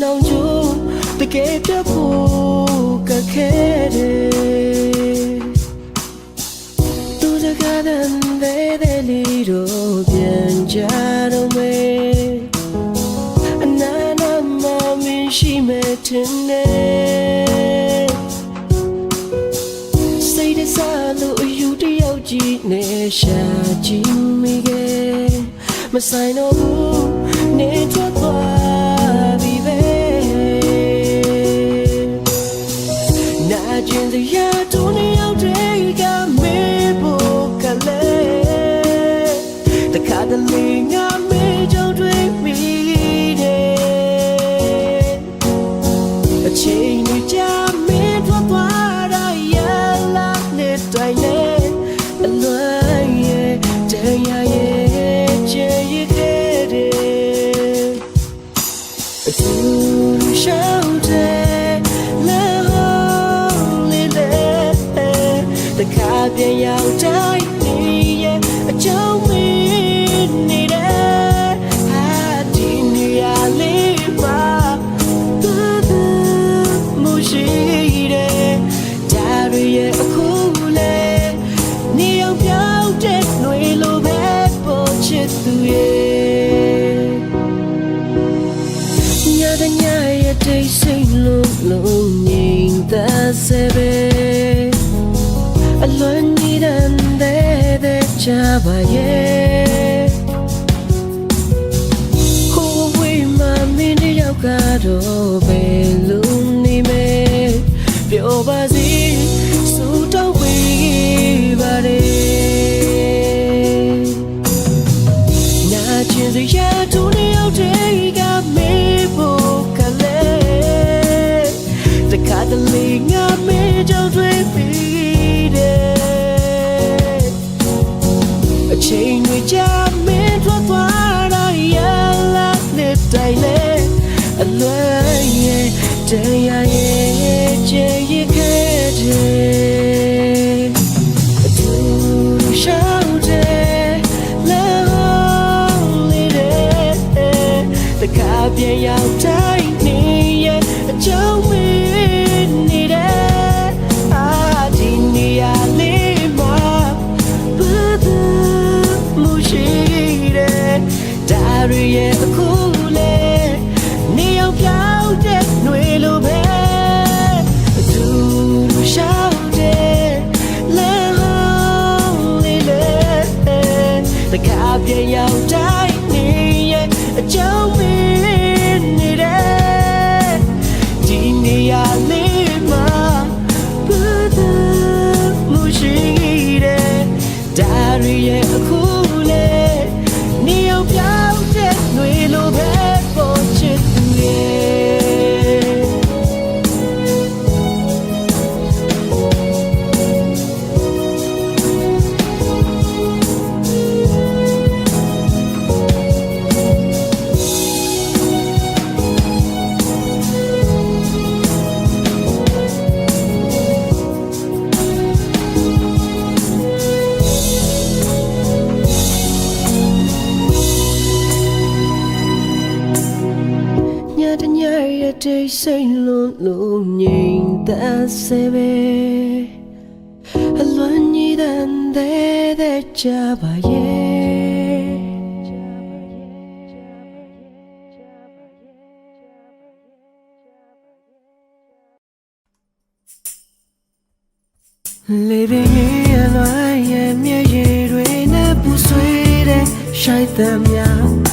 နှောင်ချိုးတကယ်ပြတ်ဖို့ကခဲတယ်သူတကားတဲ့တဲ့လီတို့ပြန်ကြတော့မယ်အနာနာမမင်းရှိမဲ့တင်နေစိတ်တဆလို့အယူတယောက်ကြည့်နေရှာကြည့်မိခဲ့မဆိုင်တော့ဘူးနေထွက်သွား တခါပြန်ရောက်တိုင်းနေရဲ့အကြောင်းမင်းနေတဲ့ဟာဒီနေရာလေးပါသူသူမရှိတဲ့ဒါတွေရဲ့အခုလေနေအောင်ပြောင်းတဲ့ຫນွေလိုပဲပေါ်ချစ်သူရဲ့ညတဲ့ညရဲ့တိတ်ဆိတ်လုံးလုံးငြိမ်သက်စေပဲ soñirande de chabaye Who we ma mini yau ka do be DJ စိတ်လုံးလုံးငြိမ်သက်စေပဲအလွန်ညီတန်တဲ့တဲ့ကြပါရဲ့လေပင်ရဲ့အလွန်ရဲ့မြေရည်တွေနဲ့ပူဆွေးတဲ့ရှိုက်သမျှ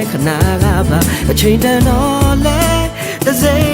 လက်ခဏကပါအချိန်တန်တော့လဲတစိမ့်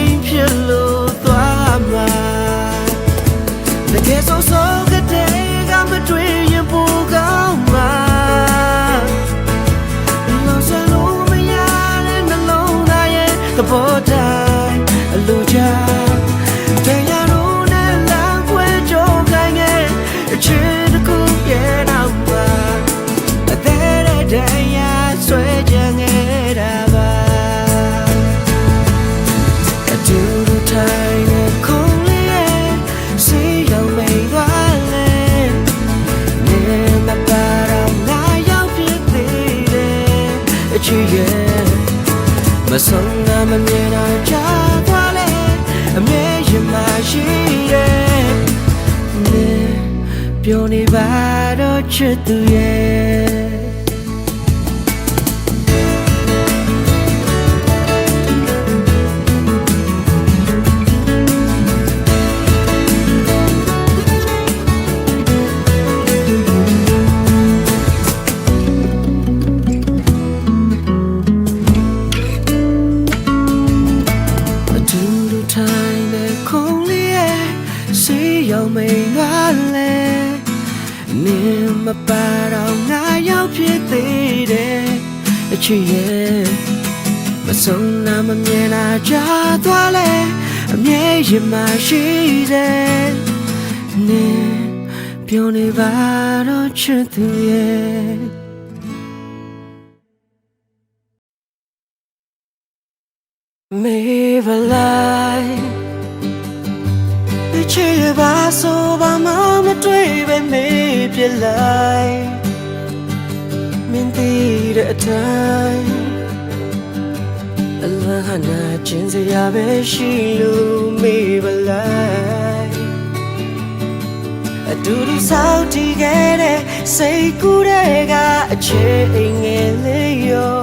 ရင်မရှိတယ်နေပြောနေပါတော့ချစ်သူရဲ့မေဗလိုက်ချေပါဆိုပါမမတွေ့ပဲမေပြလိုက်မင်းတည်တဲ့အတိုင်းအလ ဟနာချင်းစရာပဲရှိလို့မေဗလိုက်အတူတူစောင့်တည်ခဲ့တဲ့စိတ်ကူးတဲ့ကအချေအိမ်ငယ်လေးရော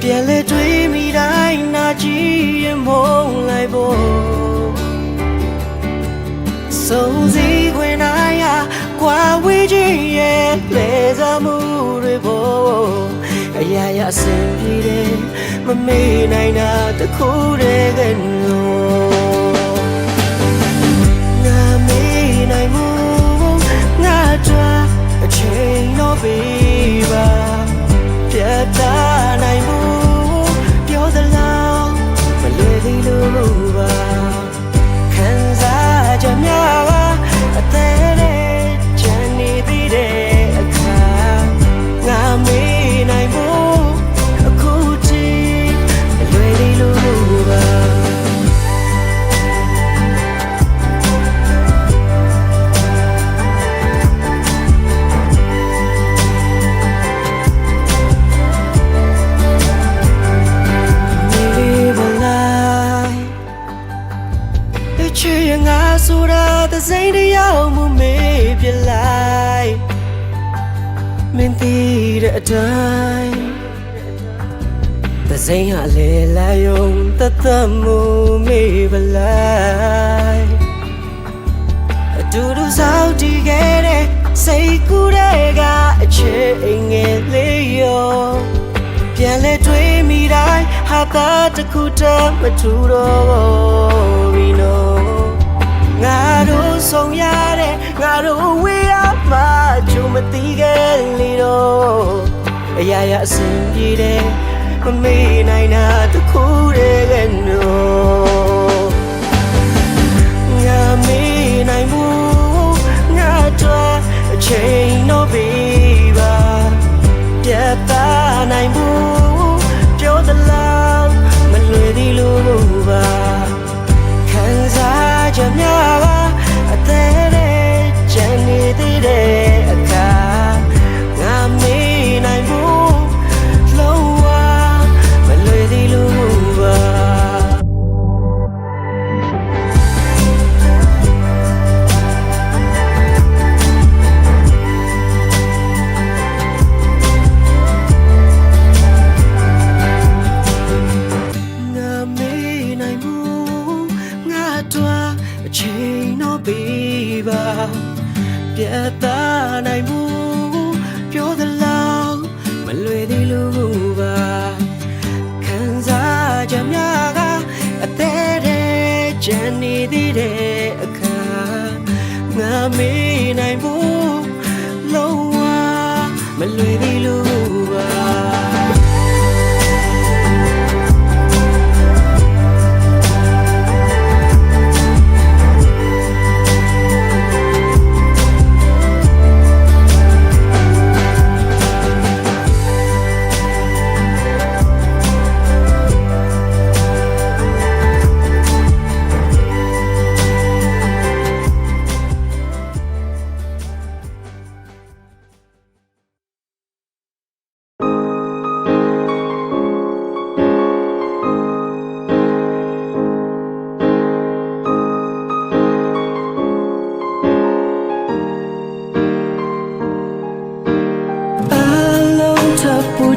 ပြန်လေတွေးမိတိုင်းနာကြည့်ရင်မုန်းလိုက်ဖို့ဆုံးစည်းခွင်နိုင်ရာကွာဝေးခြင်းရဲ့လေစားမှုတွေဖို့ အရာရာအဆင်ပြေတယ်မမေ့နိုင်တာတစ်ခုတည်းကလို့ငါမေ့နိုင်မှုငါကြွားအချိန်တော့ပေးပါပြတ်သားနိုင်မှုပြောသလားမလွယ်သေးလို့ စိမ့်ဟာလေလာယုံတသက်မှုမေးပလိုက်အတူတူစောင့်တည်ခဲ့တဲ့စိတ်ကူးတဲ့ကအချေအိမ်ငယ်လေးရောပြန်လဲတွေးမိတိုင်းဟာသာတစ်ခုတည်းမထူတော့ဘူးနော်ငါတို့ဆုံးရတဲ့ငါတို့ဝေးရမှချူမသိခဲ့လေတော့အရာရာအဆင်ပြေတယ် မမေ့နိုင်တာတစ်ခုတည်းကနော် Lady.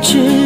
只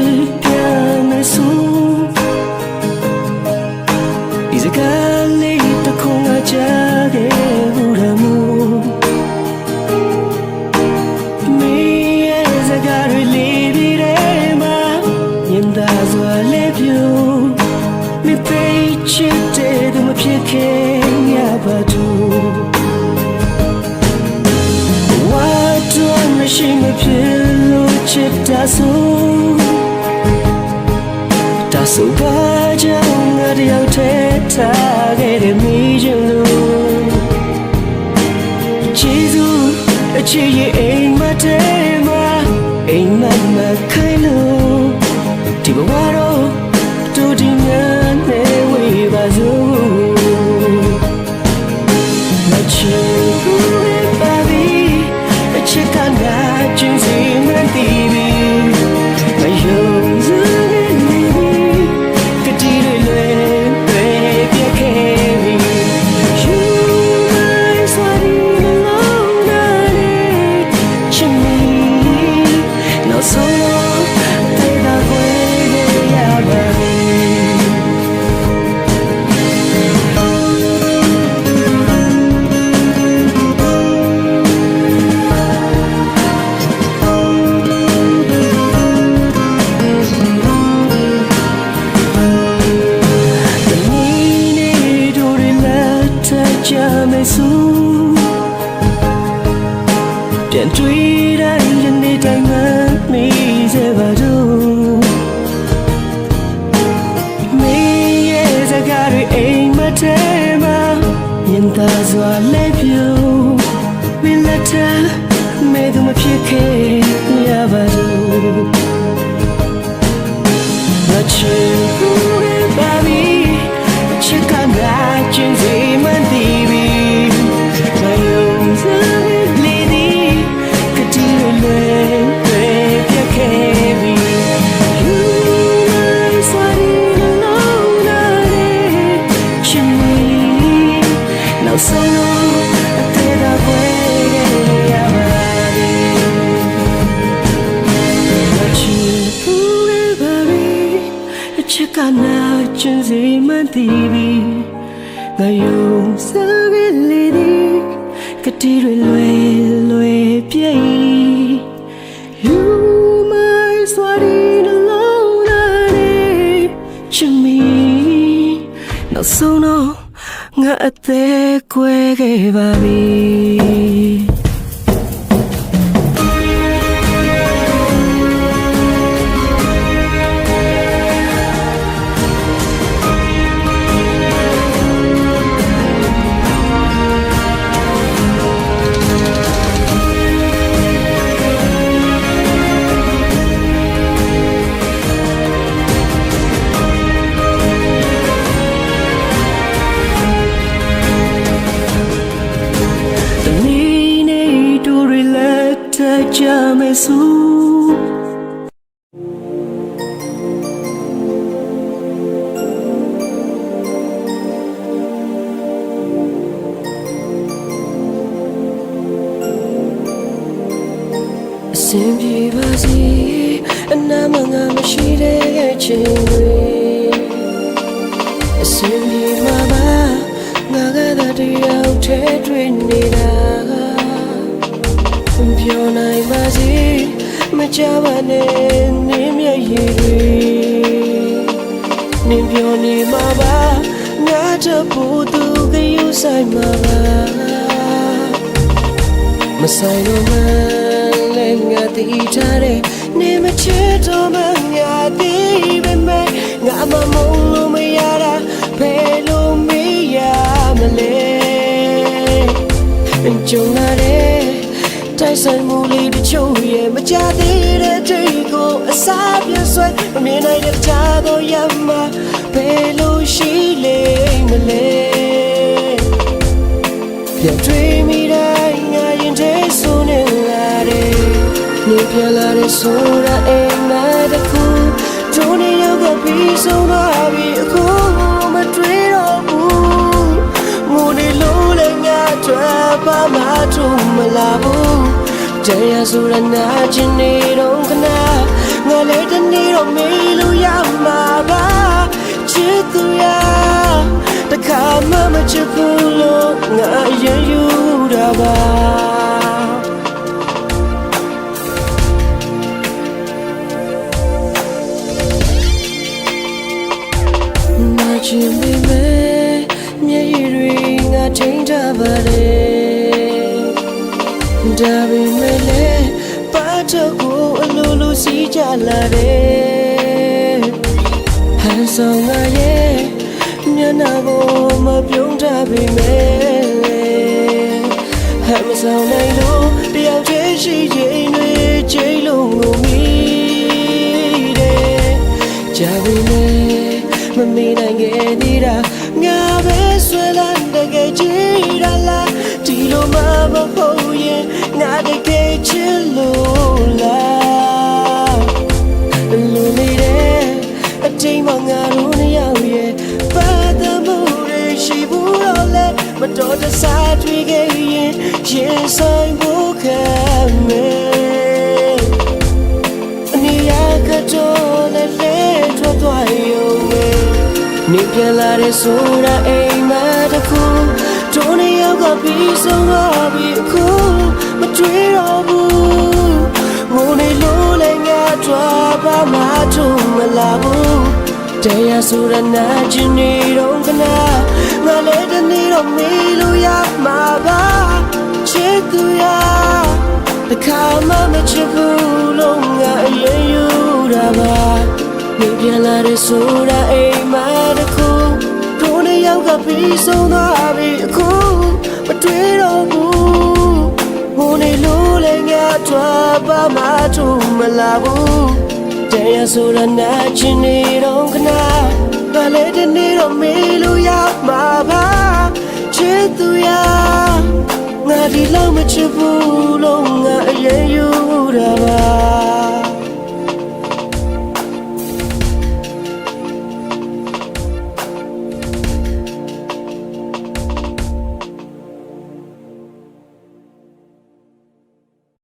记忆。 င်သာစွာလဲပြူမင်းလက်ထမဲသူမဖြစ်ခဲ့ရပါဘူး But you ကနာချင်းစီမတည်ပြီးငါယုံစားကလေးဒီကတိတွေလွယ်လွယ်ပြည့် You my sweaty alone day ချင်မီနောက်ဆုံးတော့ငါအသေးကွဲခဲ့ပါပြီ စီအနာမငါမရှိတဲ့ရဲ့ချင်းတွေအစင်းဒီမှာပါငါကသာတယောက်ထဲတွေ့နေတာပြောနိုင်ပါစေမကြပါနဲ့နင်းမျက်ရည်တွေနင်းပြောနေမှာပါငါတို့ဘူးသူကယူဆိုင်မှာပါမဆိုင်တော့မှ လည်းငါတည်ထားတဲ့နေမချစ်တော့မှငါတည်ပဲမဲ့ငါမမုန်းလို့မရတာဘယ်လိုမေးရမလဲကြုံလာတဲ့တိုက်ဆိုင်မှုလေးတချို့ရဲ့မကြသေးတဲ့ချိန်ကိုအစားပြဆွဲမမြင်နိုင်တဲ့ချားတော့ရမှာဘယ်လိုရှိလိမ့်မလဲ နေပြလာတဲ့ဆိုတာအိမ်မတခုဒုနေရောက်ကပြီးဆုံးသွားပြီအခုမတွေ့တော့ဘူးငိုနေလို့လည်းငါထွက်ပါမထုံမလာဘူးတရားဆိုရနာချင်နေတော့ခဏငါလည်းတနေ့တော့မေးလို့ရမှာပါချစ်သူရတခါမှမချစ်ဘူးလို့ငါရင်ယူတာပါ ချင်ပေမဲ့မျက်ရည်တွေငါထိန်ထားပါတယ်ဒါပေမဲ့လည်းပါတော့ကိုအလိုလိုစီးကြလာတယ်ဟန်ဆောင်ငါရဲ့မျက်နှာကိုမပြုံးထားပေမဲ့ဟန်မဆောင်နိုင်လို့ မမေ့နိုင်ခဲ့သေးတာငါပဲဆွဲလန်းတကယ်ကြည်ရလားဒီလိုမှမဟုတ်ရင်ငါတကယ်ချစ်လို့လားလူနေတဲ့အချိန်မှငါတို့နှစ်ယောက်ရဲ့ပတ်သက်မှုတွေရှိဘူးတော့လဲမတော်တဆတွေ့ခဲ့ရင်ရင်ဆိုင်ဖို့ခံမယ် ပြန်လာတဲ့ဆိုတာအိမ်မတခုဒုနေရောက်ကပြီးဆုံးသွားပြီအခုမတွေ့တော့ဘူးငိုနေလို့လည်းငါထွက်ပါမထုံမလာဘူးတရားဆိုရနာချင်နေတော့ကနာငါလည်းတနေ့တော့မေးလို့ရမှာပါချစ်သူရတခါမှမချစ်ဘူးလို့ငါအရင်ယူတာပါ နေပြန်လာတဲ့ဆိုတာအိမ်မတခုတို့နှစ်ယောက်ကပြီးဆုံးသွားပြီအခုမတွေ့တော့ဘူးငိုနေလို့လည်းငါထွက်ပါမထုံမလာဘူးတရားဆိုတာနာချင်နေတော့ခဏဘာလဲတနေ့တော့မေးလို့ရမှာပါချစ်သူရငါဒီလောက်မချစ်ဘူးလို့ငါအရင်ယူတာပါ